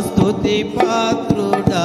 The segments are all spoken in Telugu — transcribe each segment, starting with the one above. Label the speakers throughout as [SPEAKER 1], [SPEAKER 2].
[SPEAKER 1] స్తుతి పాత్రుడా.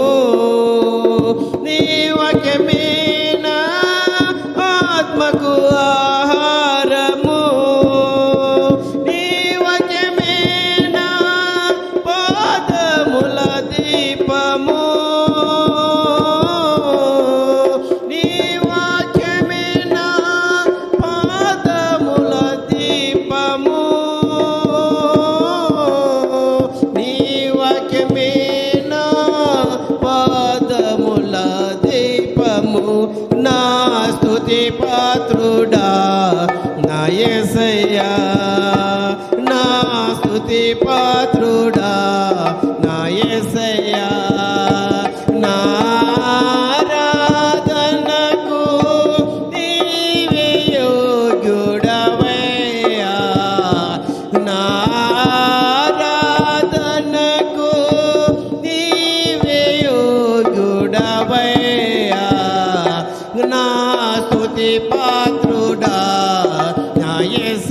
[SPEAKER 1] పాత్రుడా నా ఏసయ్యా నా స్తుతి పాత్రుడా నా ఏసయ్యా.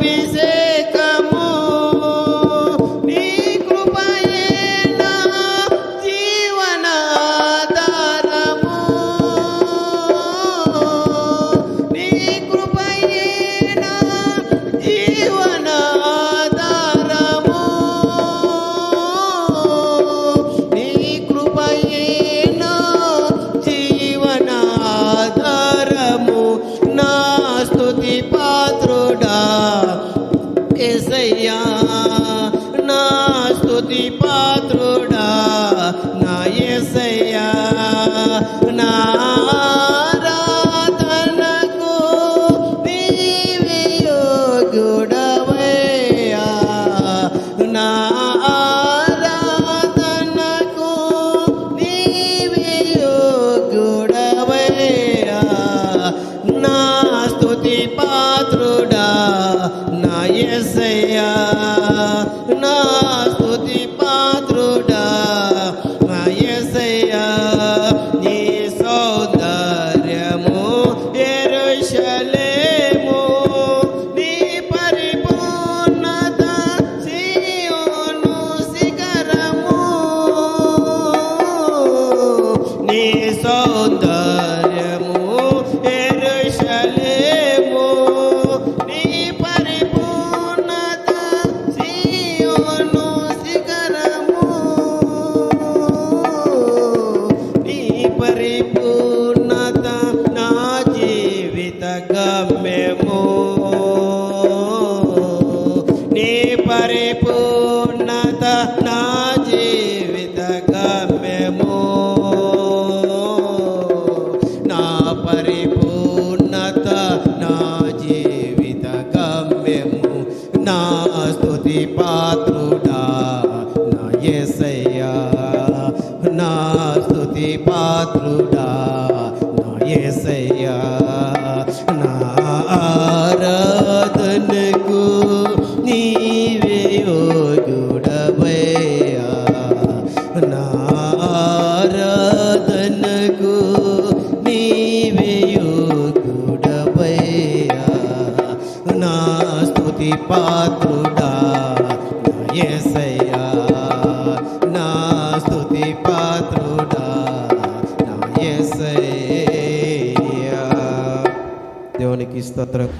[SPEAKER 1] Bise. నా జీవిత గమ్యము. నా పరిపూర్ణత నా జీవిత గమ్యము. నా స్థుతి పాత్రుడా నా ఎసయ్యా నా స్థుతి పాత్రుడా నా ఎసయ్యా ఆరాధనకు నీవేయోగుడవయ్యా నా స్థుతి పాత్రుడా ఎసయ్యా నా స్థుతి పాత్రుడా నా ఎసయ్యా దేవునికి స్తోత్రం.